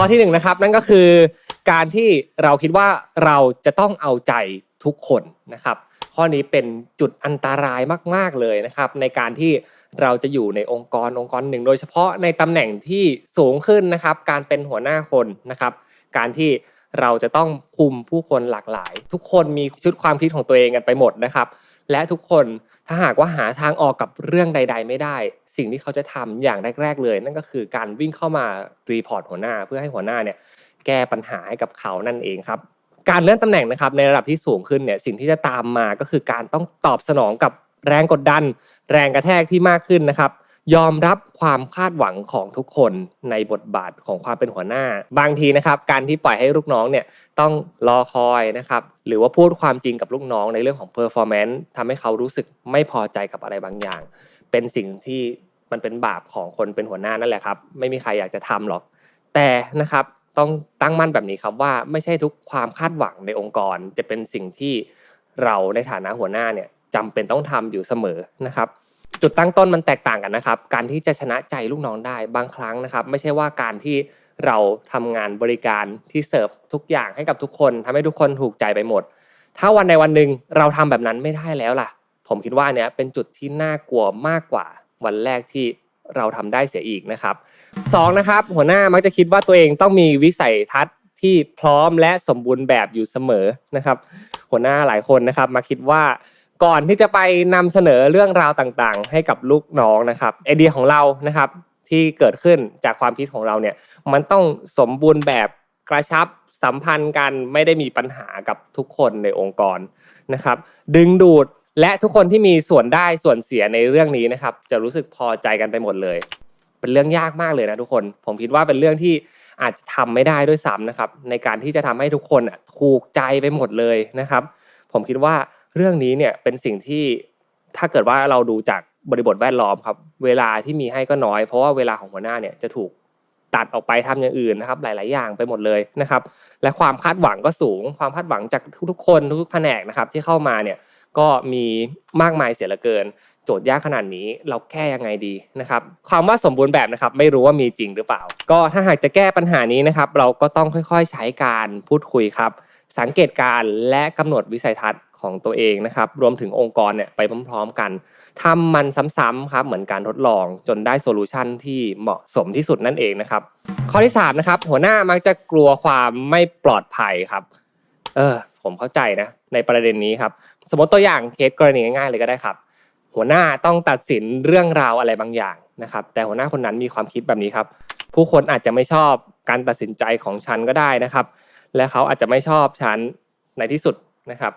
ข้อที่หนึ่งนะครับ นั่นก็คือการที่เราคิดว่าเราจะต้องเอาใจทุกคนนะครับ ข้อนี้เป็นจุดอันตรายมาก ๆเลยนะครับ ในการที่เราจะอยู่ในองค์กรองค์กรหนึ่ง โดยเฉพาะในตำแหน่งที่สูงขึ้นนะครับ การเป็นหัวหน้าคนนะครับ การที่เราจะต้องคุมผู้คนหลากหลาย ทุกคนมีชุดความคิดของตัวเองกันไปหมดนะครับ และทุกคนถ้าหากว่าหาทางออกกับเรื่องใด ๆ ไม่ได้ สิ่งที่เขาจะทำอย่างแรก ๆ เลย นั่นก็คือการวิ่งเข้ามารีพอร์ตหัวหน้า เพื่อให้หัวหน้าเนี่ยแก้ปัญหาให้กับเขานั่นเองครับการเลื่อนตำแหน่งนะครับในระดับที่สูงขึ้นเนี่ยสิ่งที่จะตามมาก็คือการต้องตอบสนองกับแรงกดดัน แรงกระแทกที่มากขึ้นนะครับ ยอมรับความคาดหวังของทุกคนในบทบาทของความเป็นหัวหน้า บางทีนะครับการที่ปล่อยให้ลูกน้องเนี่ยต้องรอคอยนะครับหรือว่าพูดความจริงกับลูกน้องในเรื่องของ performance ทำให้เขารู้สึกไม่พอใจกับอะไรบางอย่าง เป็นสิ่งที่มันเป็นบาปของคนเป็นหัวหน้านั่นแหละครับ ไม่มีใครอยากจะทำหรอก แต่นะครับต้องตั้งมั่นแบบนี้ครับว่าไม่ใช่ทุกความคาดหวังในองค์กร จะเป็นสิ่งที่เราในฐานะหัวหน้าเนี่ยจำเป็นต้องทำอยู่เสมอนะครับ จุดตั้งต้นมันแตกต่างกันนะครับ การที่จะชนะใจลูกน้องได้บางครั้งนะครับ ไม่ใช่ว่าการที่เราทำงานบริการที่เสิร์ฟทุกอย่างให้กับทุกคนทำให้ทุกคนถูกใจไปหมด ถ้าวันในวันหนึ่งเราทำแบบนั้นไม่ได้แล้วล่ะ ผมคิดว่าเนี้ยเป็นจุดที่น่ากลัวมากกว่าวันแรกที่เราทำได้เสียอีกนะครับสองนะครับ หัวหน้ามักจะคิดว่าตัวเองต้องมีวิสัยทัศน์ที่พร้อมและสมบูรณ์แบบอยู่เสมอนะครับ หัวหน้าหลายคนนะครับ มาคิดว่า ก่อนที่จะไปนำเสนอเรื่องราวต่างๆ ให้กับลูกน้องนะครับไอเดียของเรานะครับที่เกิดขึ้นจากความคิดของเราเนี่ยมันต้องสมบูรณ์แบบกระชับสัมพันธ์กันไม่ได้มีปัญหากับทุกคนในองค์กรนะครับ ดึงดูดและทุกคนที่มีส่วนได้ส่วนเสียในเรื่องนี้นะครับ จะรู้สึกพอใจกันไปหมดเลย เป็นเรื่องยากมากเลยนะทุกคน ผมคิดว่าเป็นเรื่องที่อาจจะทำไม่ได้ด้วยซ้ำนะครับ ในการที่จะทำให้ทุกคนอะถูกใจไปหมดเลยนะครับ ผมคิดว่า เรื่องนี้เนี่ยเป็นสิ่งที่ถ้าเกิดว่าเราดูจากบริบทแวดล้อมครับ เวลาที่มีให้ก็น้อย เพราะว่าเวลาของหัวหน้าเนี่ยจะถูกตัดออกไปทำอย่างอื่นนะครับ หลาย ๆ อย่างไปหมดเลยนะครับ และความคาดหวังก็สูง ความคาดหวังจากทุก ๆ คนทุกๆแผนกนะครับ ที่เข้ามาเนี่ยก็มีมากมายเสียเหลือเกิน โจทย์ยากขนาดนี้เราแก้ยังไงดีนะครับความว่าสมบูรณ์แบบนะครับ ไม่รู้ว่ามีจริงหรือเปล่า ก็ถ้าหากจะแก้ปัญหานี้นะครับ เราก็ต้องค่อย ๆ ใช้การพูดคุยครับ สังเกตการณ์และกำหนดวิสัยทัศน์ ของตัวเองนะครับรวมถึงองค์กรเนี่ยไปพร้อมๆกันทำมันซ้ำๆครับเหมือนการทดลองจนได้โซลูชันที่เหมาะสมที่สุดนั่นเองนะครับ ข้อที่3นะครับหัวหน้ามักจะกลัวความไม่ปลอดภัยครับเออผมเข้าใจนะในประเด็นนี้ครับ สมมติตัวอย่างเคสกรณีง่ายๆเลยก็ได้ครับ หัวหน้าต้องตัดสินเรื่องราวอะไรบางอย่างนะครับ แต่หัวหน้าคนนั้นมีความคิดแบบนี้ครับ ผู้คนอาจจะไม่ชอบการตัดสินใจของฉันก็ได้นะครับ และเขาอาจจะไม่ชอบฉันในที่สุดนะครับ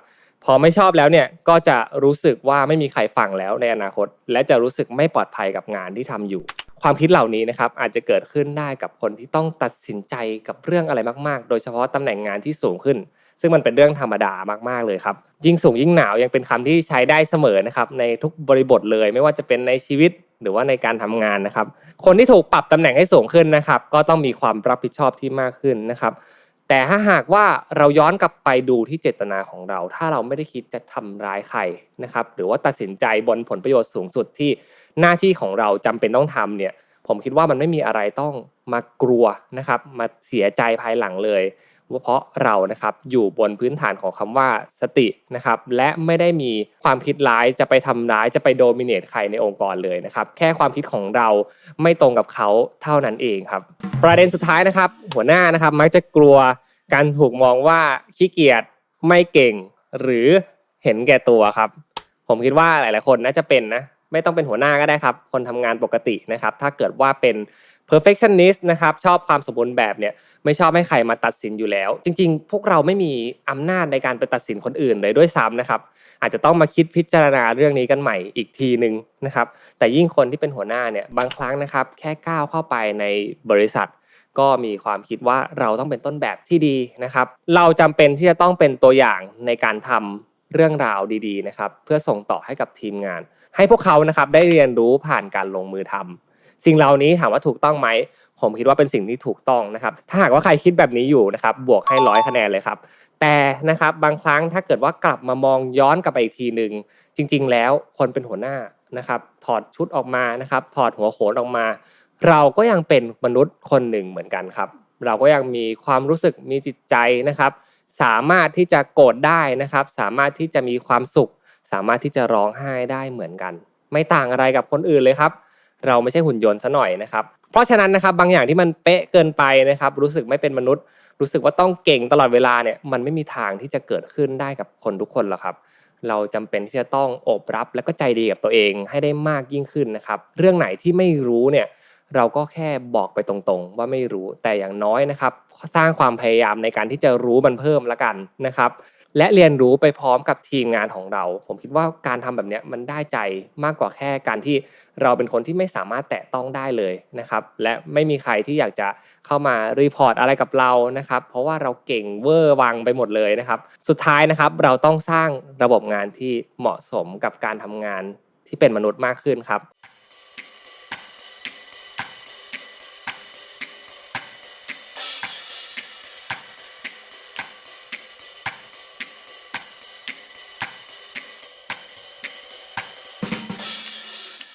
พอไม่ชอบแล้วเนี่ยก็จะรู้สึกว่าไม่มีใครฟังแล้วในอนาคต และจะรู้สึกไม่ปลอดภัยกับงานที่ทำอยู่ ความคิดเหล่านี้นะครับอาจจะเกิดขึ้นได้กับคนที่ต้องตัดสินใจกับเรื่องอะไรมาก ๆ โดยเฉพาะตำแหน่งงานที่สูงขึ้น ซึ่งมันเป็นเรื่องธรรมดามากๆเลยครับ ยิ่งสูงยิ่งหนาวยังเป็นคำที่ใช้ได้เสมอนะครับในทุกบริบทเลย ไม่ว่าจะเป็นในชีวิตหรือว่าในการทำงานนะครับ คนที่ถูกปรับตำแหน่งให้สูงขึ้นนะครับ ก็ต้องมีความรับผิดชอบที่มากขึ้นนะครับ แต่ถ้าหากว่าเราย้อนกลับไปดูที่เจตนาของเรา ถ้าเราไม่ได้คิดจะทำร้ายใครนะครับ หรือว่าตัดสินใจบนผลประโยชน์สูงสุดที่หน้าที่ของเราจำเป็นต้องทำเนี่ย ผมคิดว่ามันไม่มีอะไรต้องมากลัวนะครับ มาเสียใจภายหลังเลยว่าเพราะเรานะครับอยู่บนพื้นฐานของคำว่าสตินะครับ และไม่ได้มีความคิดร้ายจะไปทำร้ายจะไปโดมิเนตใครในองค์กรเลยนะครับ แค่ความคิดของเราไม่ตรงกับเขาเท่านั้นเองครับ ประเด็นสุดท้ายนะครับ หัวหน้านะครับมักจะกลัวการถูกมองว่าขี้เกียจไม่เก่ง หรือเห็นแก่ตัวครับ ผมคิดว่าหลาย ๆ คนน่าจะเป็นนะ ไม่ต้องเป็นหัวหน้าก็ได้ครับ คนทำงานปกตินะครับ ถ้าเกิดว่าเป็น perfectionist นะครับชอบความสมบูรณ์แบบเนี่ยไม่ชอบให้ใครมาตัดสินอยู่แล้ว จริง ๆ พวกเราไม่มีอำนาจในการไปตัดสินคนอื่นเลยด้วยซ้ำนะครับ อาจจะต้องมาคิดพิจารณาเรื่องนี้กันใหม่อีกทีหนึ่งนะครับ แต่ยิ่งคนที่เป็นหัวหน้าเนี่ยบางครั้งนะครับ แค่ก้าวเข้าไปในบริษัท ก็มีความคิดว่าเราต้องเป็นต้นแบบที่ดีนะครับ เราจำเป็นที่จะต้องเป็นตัวอย่างในการทำ เรื่องราวดีๆนะครับเพื่อส่งต่อให้กับทีมงาน ให้พวกเขานะครับได้เรียนรู้ผ่านการลงมือทำสิ่งเหล่านี้ถามว่าถูกต้องไหม ผมคิดว่าเป็นสิ่งที่ถูกต้องนะครับ ถ้าหากว่าใครคิดแบบนี้อยู่นะครับบวกให้ร้อยคะแนนเลยครับ แต่นะครับบางครั้งถ้าเกิดว่ากลับมามองย้อนกลับไปอีกทีหนึ่งจริง ๆ แล้วคนเป็นหัวหน้านะครับถอดชุดออกมานะครับถอดหัวโขนออกมา เราก็ยังเป็นมนุษย์คนหนึ่งเหมือนกันครับ เราก็ยังมีความรู้สึกมีจิตใจนะครับ สามารถที่จะโกรธได้นะครับ สามารถที่จะมีความสุข สามารถที่จะร้องไห้ได้เหมือนกัน ไม่ต่างอะไรกับคนอื่นเลยครับ เราไม่ใช่หุ่นยนต์ซะหน่อยนะครับ เพราะฉะนั้นนะครับบางอย่างที่มันเป๊ะเกินไปนะครับ รู้สึกไม่เป็นมนุษย์ รู้สึกว่าต้องเก่งตลอดเวลาเนี่ยมันไม่มีทางที่จะเกิดขึ้นได้กับคนทุกคนหรอกครับเราจำเป็นที่จะต้องอบรับและก็ใจดีกับตัวเองให้ได้มากยิ่งขึ้นนะครับ เรื่องไหนที่ไม่รู้เนี่ย เราก็แค่บอกไปตรงๆ ว่าไม่รู้แต่อย่างน้อยนะครับ สร้างความพยายามในการที่จะรู้มันเพิ่มละกันนะครับ และเรียนรู้ไปพร้อมกับทีมงานของเรา ผมคิดว่าการทำแบบนี้มันได้ใจมากกว่าแค่การที่เราเป็นคนที่ไม่สามารถแตะต้องได้เลยนะครับ และไม่มีใครที่อยากจะเข้ามารีพอร์ตอะไรกับเรานะครับ เพราะว่าเราเก่งเวอร์วังไปหมดเลยนะครับ สุดท้ายนะครับเราต้องสร้างระบบงานที่เหมาะสมกับการทำงานที่เป็นมนุษย์มากขึ้นครับ